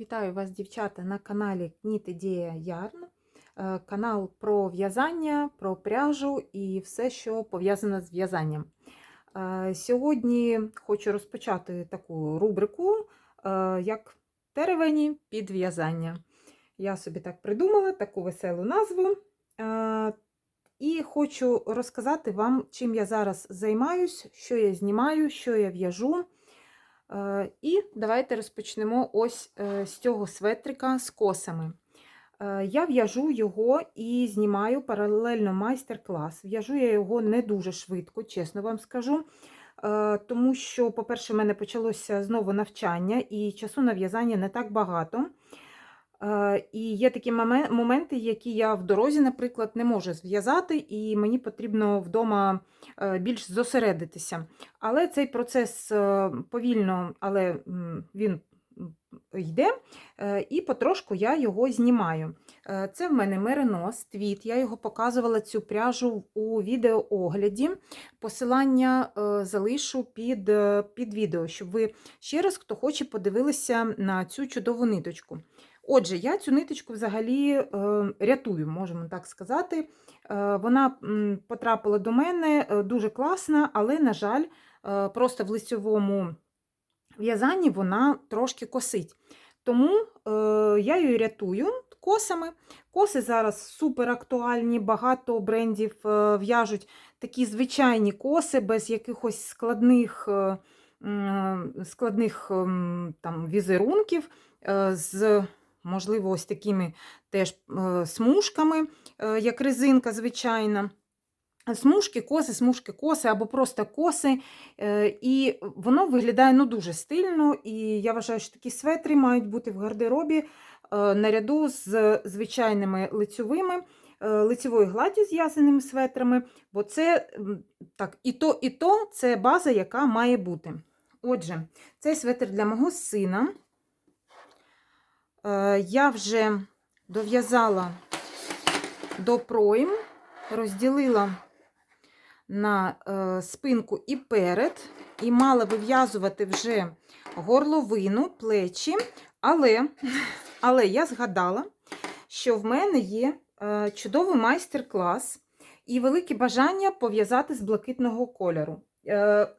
Вітаю вас, дівчата, на каналі Knit Ідея Ярн. Е, Канал про в'язання, про пряжу і все, що пов'язано з в'язанням. Е, Сьогодні хочу розпочати таку рубрику, е, як теревені під в'язання. Я собі так придумала таку веселу назву. І хочу розказати вам, чим я зараз займаюсь, що я знімаю, що я в'яжу. Е, І давайте розпочнемо ось е, з цього светрика з косами. Е, Я в'яжу його і знімаю паралельно майстер-клас. В'яжу я його не дуже швидко, чесно вам скажу. Тому що, по-перше, в мене почалося знову навчання, і часу на в'язання не так багато. І є такі моменти, які я в дорозі, наприклад, не можу зв'язати, і мені потрібно вдома е, більш зосередитися. Але цей процес е, повільно, але він йде, е, і потрошку я його знімаю. Це в мене меринос, твіт. Я його показувала цю пряжу у відеоогляді. Посилання залишу під, під відео, щоб ви ще раз, хто хоче, подивилися на цю чудову ниточку. Отже, я цю ниточку взагалі е, рятую, можемо так сказати. Е, Вона потрапила до мене е, дуже класна, але, на жаль, просто в лицьовому в'язанні вона трошки косить. Тому я її рятую косами. Коси зараз супер актуальні, багато брендів в'яжуть такі звичайні коси без якихось складних, складних ем, там, візерунків. з Можливо, ось такими теж е, смужками, е, як резинка звичайна. Смужки, коси, смужки, коси або просто коси. Е, І воно виглядає ну, дуже стильно. І я вважаю, що такі светри мають бути в гардеробі наряду з звичайними лицьовими, лицьової гладі з светрами, бо це так, і то, і то це база, яка має бути. Отже, цей светр для мого сина. Е, Я вже дов'язала до пройм, розділила на е, спинку і перед, і мала вив'язувати вже горловину, плечі, але, але я згадала, що в мене є е, чудовий майстер-клас і велике бажання пов'язати з блакитного кольору.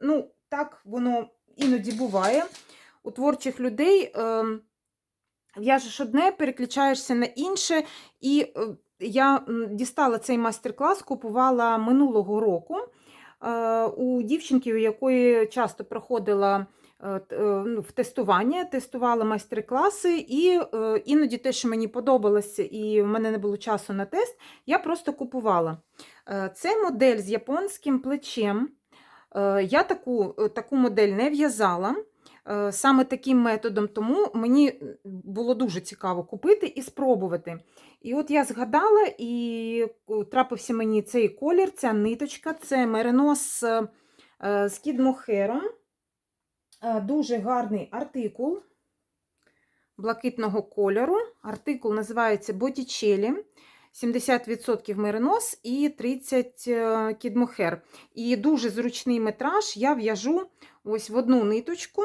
Ну, так воно іноді буває. У творчих людей е, в'яжеш одне, переключаєшся на інше, і е, я дістала цей майстер-клас, купувала минулого року е, у дівчинки, у якої часто проходила е, ну, в тестування, тестувала майстер-класи, і іноді те, що мені подобалося, і в мене не було часу на тест, я просто купувала. Це модель з японським плечем. Я таку, таку модель не в'язала саме таким методом, тому мені було дуже цікаво купити і спробувати. І от я згадала, і е, трапився мені цей колір, ця ниточка, це меринос е, е, з кідмохером. Е, Дуже гарний артикул блакитного кольору. Артикул називається Боттічелі. 70% меринос і 30 е, кідмохер. І дуже зручний метраж я в'яжу ось в одну ниточку.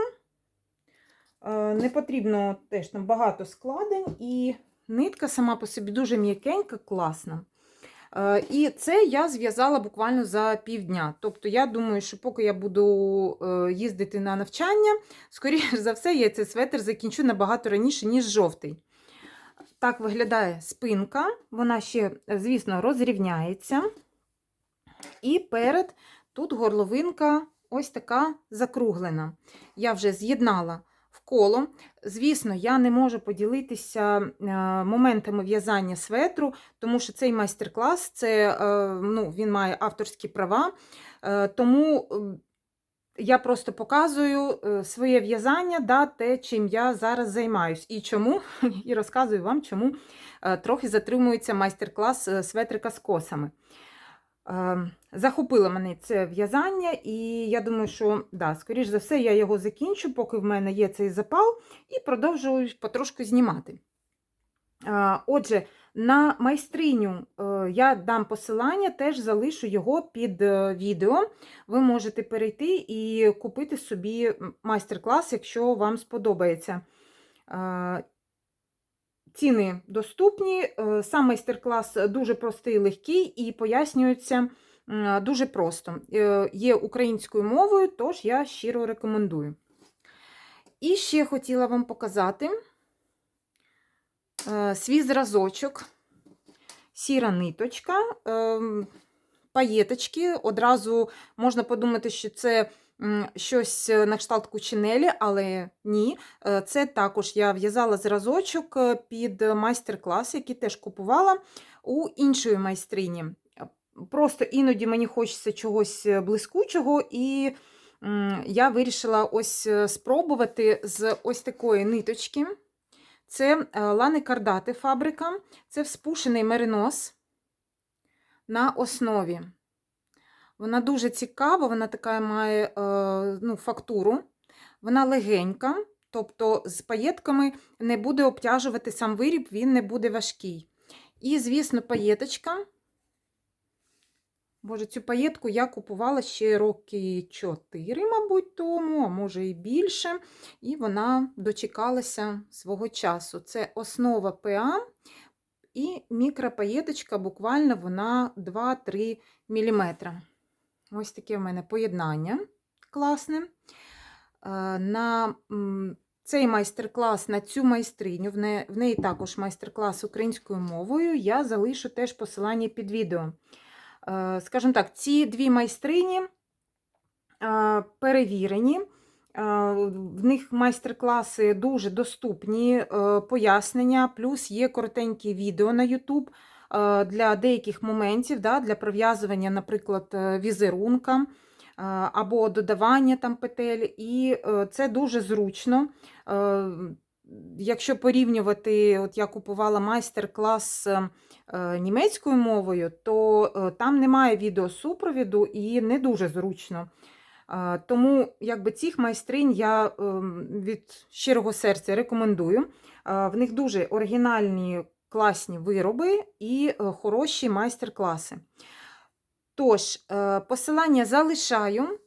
Е, Не потрібно теж там багато складень, і нитка сама по собі дуже м'якенька, класна. Е, І це я зв'язала буквально за півдня. Тобто, я думаю, що поки я буду е, їздити на навчання, скоріше за все, я цей светр закінчу набагато раніше, ніж жовтий. Так виглядає спинка, вона ще, звісно, розрівняється. І перед тут горловинка ось така закруглена. Я вже з'єднала в коло. Звісно, я не можу поділитися е, моментами в'язання светру, тому що цей майстер-клас це, е, ну, він має авторські права. Е, Тому я просто показую своє в'язання, да, те, чим я зараз займаюсь. І чому, і розказую вам, чому трохи затримується майстер-клас светрика з косами. Е, Захопило мене це в'язання, і я думаю, що да, скоріш за все, я його закінчу, поки в мене є цей запал, і продовжую потрошку знімати. Е, Отже, на майстриню е, я дам посилання, теж залишу його під е, відео. Ви можете перейти і купити собі майстер-клас, якщо вам сподобається. Е, ціни доступні. Е, Сам майстер-клас дуже простий, легкий і пояснюється дуже просто. Е, Є українською мовою, тож я щиро рекомендую. І ще хотіла вам показати е, свій зразочок, сіра ниточка, ем, паєточки. Одразу можна подумати, що це щось на кшталт кучинелі, але ні. Е, Це також я в'язала зразочок е, під майстер-клас, який теж купувала у іншої майстрині. Е, Просто іноді мені хочеться чогось е, блискучого, і я вирішила ось е, спробувати з ось такої ниточки. Це е, Лани Кардати фабрика, це вспушений меринос на основі. Вона дуже цікава, вона така має е, ну, фактуру, вона легенька, тобто з паєтками не буде обтяжувати сам виріб, він не буде важкий. І, звісно, паєточка. Боже, цю паєтку я купувала ще роки 4, мабуть, тому, а може і більше. І вона дочекалася свого часу. Це основа ПА і мікропаєточка, буквально вона 2-3 мм. Ось таке в мене поєднання класне. Е, На цей майстер-клас, на цю майстриню, в неї також майстер-клас українською мовою. Я залишу теж посилання під відео. Е, Скажімо так, ці дві майстрині е, перевірені. В них майстер-класи дуже доступні, пояснення, плюс є коротенькі відео на YouTube для деяких моментів, да, для пров'язування, наприклад, е, візерунка е, або додавання там петель. І е, це дуже зручно. Е, Якщо порівнювати, от я купувала майстер-клас е, е, німецькою мовою, то е, там немає відеосупровіду і не дуже зручно. Е, Тому якби цих майстринь я ем, від щирого серця рекомендую. Е, В них дуже оригінальні класні вироби і е, хороші майстер-класи. Тож, е, посилання залишаю.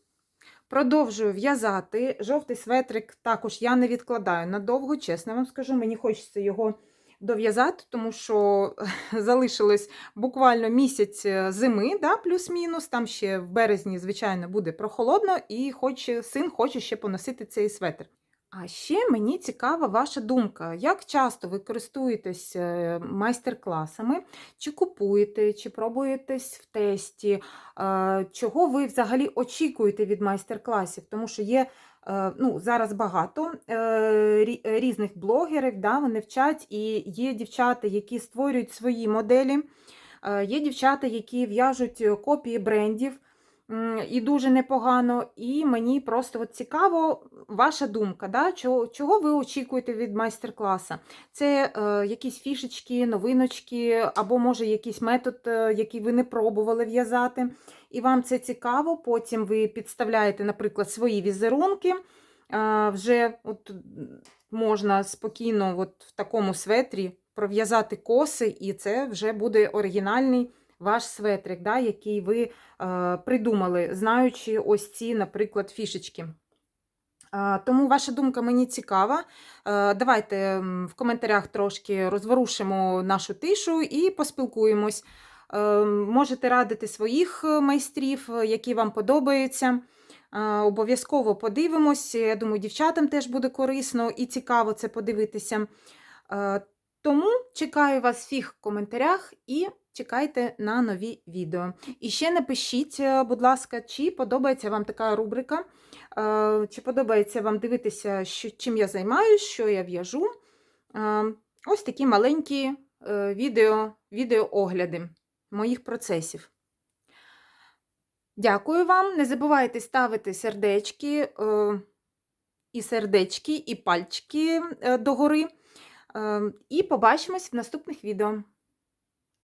Продовжую в'язати. Жовтий светрик також я не відкладаю надовго, чесно вам скажу. Мені хочеться його дов'язати, тому що залишилось буквально місяць е, зими, да, плюс-мінус. Там ще в березні, звичайно, буде прохолодно, і хоче, син хоче ще поносити цей светр. А ще мені цікава ваша думка, як часто ви користуєтесь е, майстер-класами, чи купуєте, чи пробуєтесь в тесті, е, чого ви взагалі очікуєте від майстер-класів? Тому що є е, ну, зараз багато різних блогерів, да, вони вчать, і є дівчата, які створюють свої моделі, є дівчата, які в'яжуть копії брендів. І дуже непогано. І мені просто от цікаво ваша думка, да? чого, чого ви очікуєте від майстер-класу? Це е, якісь фішечки, новиночки, або може якийсь метод, е, який ви не пробували в'язати, і вам це цікаво. Потім ви підставляєте, наприклад, свої візерунки. Е, вже от можна спокійно от в такому светрі пров'язати коси, і це вже буде оригінальний ваш светрик, да, який ви е, придумали, знаючи ось ці, наприклад, фішечки. Е, Тому ваша думка мені цікава. Е, Давайте в коментарях трошки розворушимо нашу тишу і поспілкуємось. Е, Можете радити своїх майстрів, які вам подобаються. Обов'язково подивимось. Я думаю, дівчатам теж буде корисно і цікаво це подивитися. Тому чекаю вас всіх в коментарях і чекайте на нові відео. І ще напишіть, е, будь ласка, чи подобається вам така рубрика, е, чи подобається вам дивитися, що, чим я займаюся, що я в'яжу. Е, Ось такі маленькі відео, відеоогляди моїх процесів. Дякую вам. Не забувайте ставити сердечки, і сердечки, і пальчики догори. І побачимось в наступних відео.